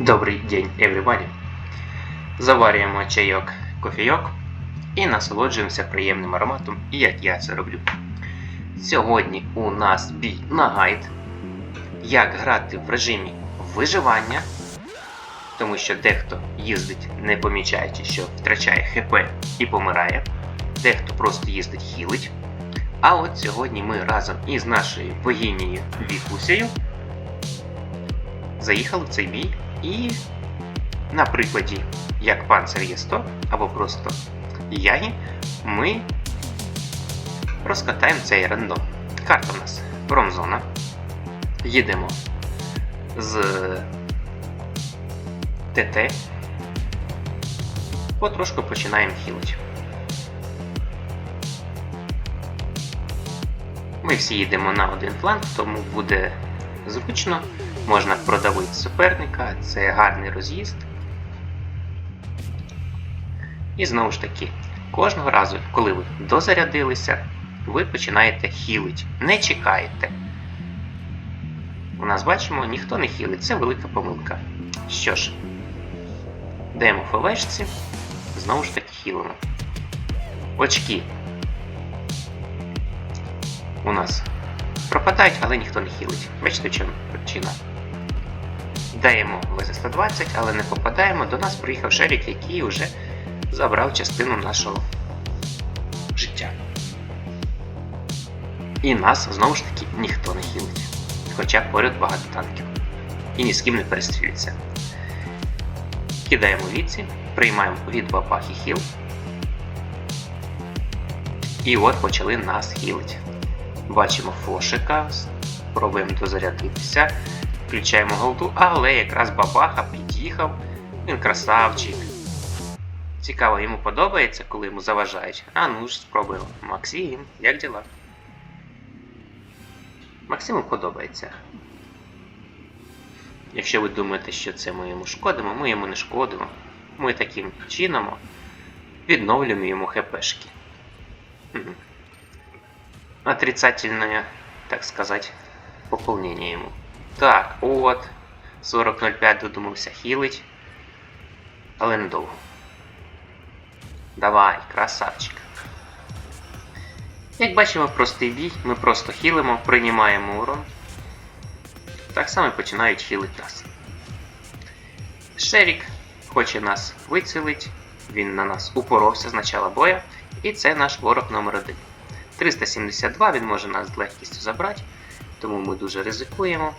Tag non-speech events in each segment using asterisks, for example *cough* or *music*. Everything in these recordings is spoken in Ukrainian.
Добрий день, everybody! Заварюємо чайок кофійок і насолоджуємося приємним ароматом, як я це роблю. Сьогодні у нас бій на гайд. Як грати в режимі виживання, тому що дехто їздить, не помічаючи, що втрачає ХП і помирає, дехто просто їздить хілить. А от сьогодні ми разом із нашою богинею Вікусею заїхали в цей бій і на прикладі як панцир є 100 або просто Ягі, ми розкатаємо цей рандом. Карта у нас промзона. Їдемо з ТТ. Потрошку починаємо хілити. Ми всі їдемо на один фланг, тому буде зручно. Можна продавити суперника, це гарний роз'їзд. І знову ж таки, кожного разу, коли ви дозарядилися, ви починаєте хілить. Не чекаєте. У нас бачимо, ніхто не хілить, це велика помилка. Що ж, даємо флешці, знову ж таки хілимо. Очки у нас пропадають, але ніхто не хілить. Бачите, чому причина? Даємо ВЗ-120, але не попадаємо. До нас приїхав Шерік, який вже забрав частину нашого життя. І нас знову ж таки ніхто не хілить. Хоча поряд багато танків. І ні з ким не перестрілюється. Кидаємо віці, приймаємо від бабахи хіл. І от почали нас хілити. Бачимо фошика, пробуємо дозарядитися, включаємо голду, але якраз бабаха під'їхав, він красавчик. Цікаво, йому подобається, коли йому заважають. А ну ж спробуємо. Максим, як діла? Максиму подобається. Якщо ви думаєте, що це ми йому шкодимо, ми йому не шкодимо. Ми таким чином відновлюємо йому хпшки. Мгм. Отрицательное, так сказать, пополнение ему. Так, от. 40.05 додумався хілить. Але недовго. Давай, красавчик. Як бачимо, простий бій, ми просто хілимо, приймаємо урон. Так само починають хілити нас. Шерік хоче нас вицілить, він на нас упоровся з начала боя, і це наш ворог номер 1 372 він може нас з легкістю забрати, тому ми дуже ризикуємо.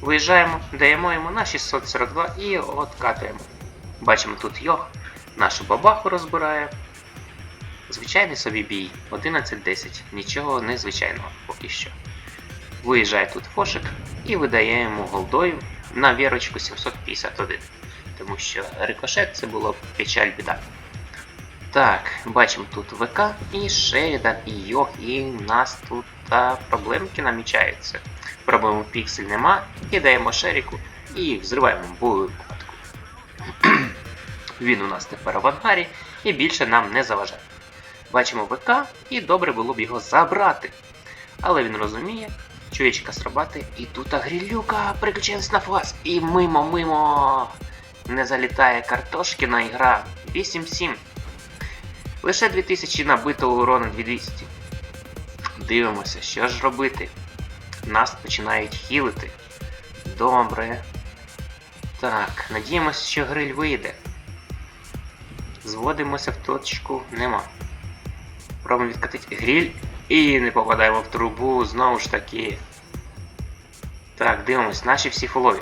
Виїжджаємо, даємо йому на 642 і откатуємо. Бачимо тут йох, нашу бабаху розбирає. Звичайний собі бій 11-10, нічого незвичайного поки що. Виїжджає тут фошик і видає йому голдою на вірочку 751. Тому що рикошет це було печаль біда. Так, бачимо тут ВК і Шеридан, і Йох, і нас тут та, проблемки намічаються. Пробуємо піксель нема, кидаємо Шеріку і взриваємо бою катку. *clears throat* Він у нас тепер в ангарі і більше нам не заважає. Бачимо ВК, і добре було б його забрати. Але він розуміє, чуєчка срабати, і тут грілюка приключилась на фас. І мимо, мимо не залітає картошкіна ігра 8-7. Лише 2000 набитого урону 2200. Дивимося, що ж робити. Нас починають хілити. Добре. Так, надіємося, що гриль вийде. Зводимося в точку нема. Пробуємо відкатити гриль і не попадаємо в трубу знову ж таки. Так, дивимось, наші всі фулові.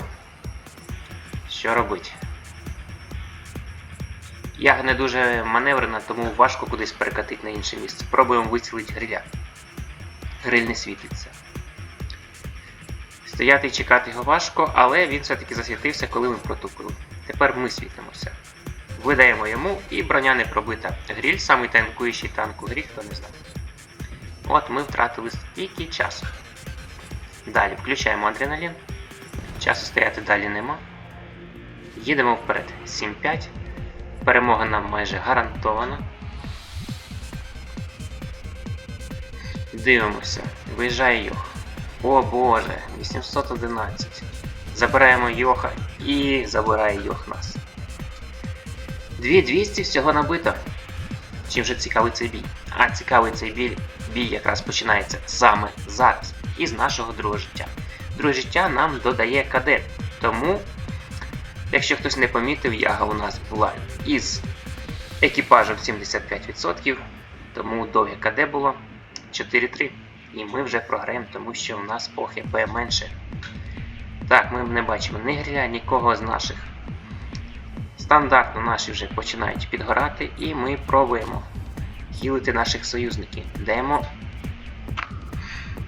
Що робити? Я не дуже маневрена, тому важко кудись перекатити на інше місце. Пробуємо вицілити гриля. Гриль не світиться. Стояти і чекати його важко, але він все-таки засвітився, коли ми протупили. Тепер ми світимося. Видаємо йому і броня не пробита. Гріль самий танкуючий танк у грі, хто не знає. От ми втратили стільки часу. Далі включаємо адреналін. Часу стояти далі нема. Їдемо вперед. 7-5. Перемога нам майже гарантована. Дивимося. Виїжджає Йох. О боже, 811. Забираємо Йоха і забирає Йох нас. 2200 всього набито. Чим же цікавий цей бій? А цікавий цей бій, бій якраз починається саме зараз, із нашого другого життя. Друге життя нам додає КД. Тому, якщо хтось не помітив, яга у нас була із екіпажем 75%, тому довге КД було 4-3. І ми вже програємо, тому що в нас по ХП менше. Так, ми не бачимо ні гріля, нікого з наших. Стандартно наші вже починають підгорати, і ми пробуємо хілити наших союзників. Даємо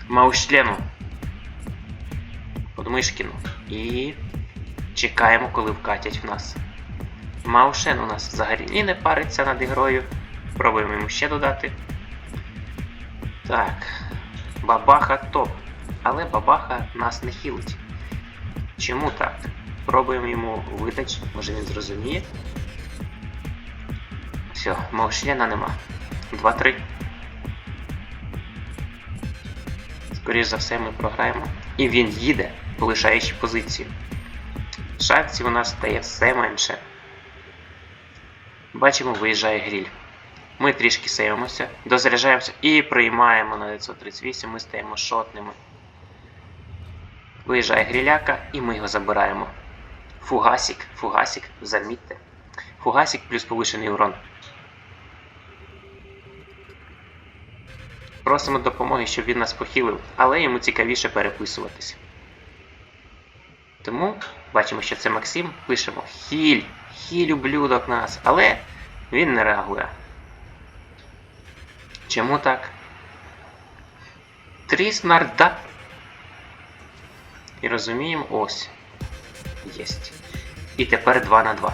Маушлену Подмишкіну. І чекаємо, коли вкатять в нас. Маушен у нас взагалі не париться над ігрою. Пробуємо йому ще додати. Так. Бабаха топ. Але бабаха нас не хілить. Чому так? Пробуємо йому видач, може він зрозуміє. Все, Маушлена нема. 2-3. Скоріше за все, ми програємо. І він їде, полишаючи позицію. Шансів у нас стає все менше. Бачимо, виїжджає гріль. Ми трішки сейвимося, дозаряджаємося і приймаємо на 938, ми стаємо шотними. Виїжджає гріляка і ми його забираємо. Фугасик, фугасик, замітьте. Фугасик плюс повишений урон. Просимо допомоги, щоб він нас похилив, але йому цікавіше переписуватись. Тому бачимо, що це Максим. Пишемо Хіль, хіль ублюдок нас, але він не реагує. Чому так? Тріснарда. І розуміємо, ось. Єсть. І тепер 2 на 2.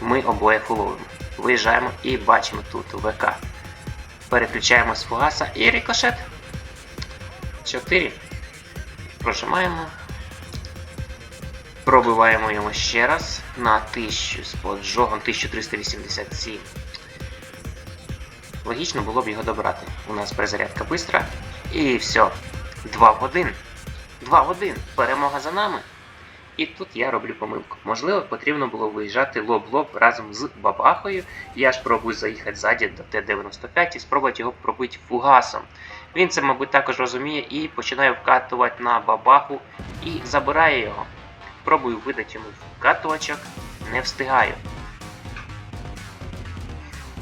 Ми обоє фуловимо. Виїжджаємо і бачимо тут ВК. Переключаємо з фугаса і рикошет. 4. Прожимаємо. Пробиваємо його ще раз на 1000 з поджогом 1387. Логічно було б його добрати. У нас перезарядка бистра. І все. 2 в 1. 2 в 1. Перемога за нами. І тут я роблю помилку. Можливо, потрібно було виїжджати лоб-лоб разом з бабахою. Я ж пробую заїхати ззаді до Т-95 і спробувати його пробити фугасом. Він це, мабуть, також розуміє і починає вкатувати на бабаху і забирає його. Пробую видати йому вкатувачок, не встигаю.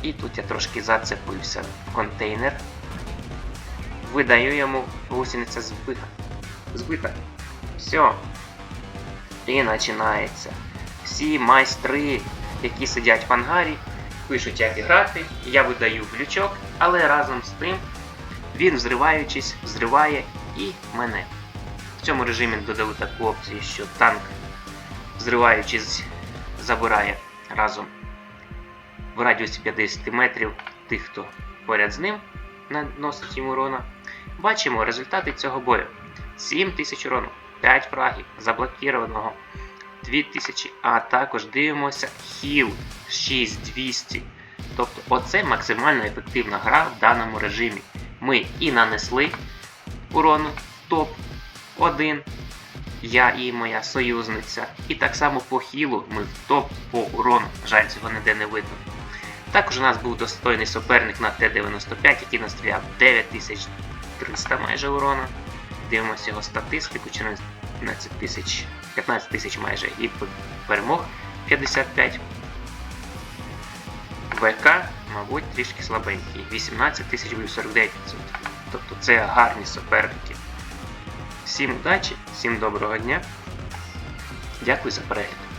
І тут я трошки зацепився в контейнер. Видаю йому гусениця збита. Збита. Все. І починається. Всі майстри, які сидять в ангарі, пишуть, як грати. Я видаю глючок, але разом з тим він, взриваючись, взриває і мене. В цьому режимі додали таку опцію, що танк, взриваючись, забирає разом в радіусі 50 метрів тих, хто поряд з ним наносить йому урона. Бачимо результати цього бою. 7 тисяч урону, 5 фрагів, заблокірованого 2000, а також дивимося хіл 6200. Тобто оце максимально ефективна гра в даному режимі. Ми і нанесли урону топ-1, я і моя союзниця. І так само по хілу ми в топ по урону. Жаль, цього ніде не видно. Також у нас був достойний суперник на Т-95, який настріляв 9300 майже урона. Дивимося його статистику, 14 тисяч, 15 тисяч майже і перемог 55. ВК, мабуть, трішки слабенький. 18 тисяч 49%. Тобто це гарні суперники. Всім удачі, всім доброго дня. Дякую за перегляд.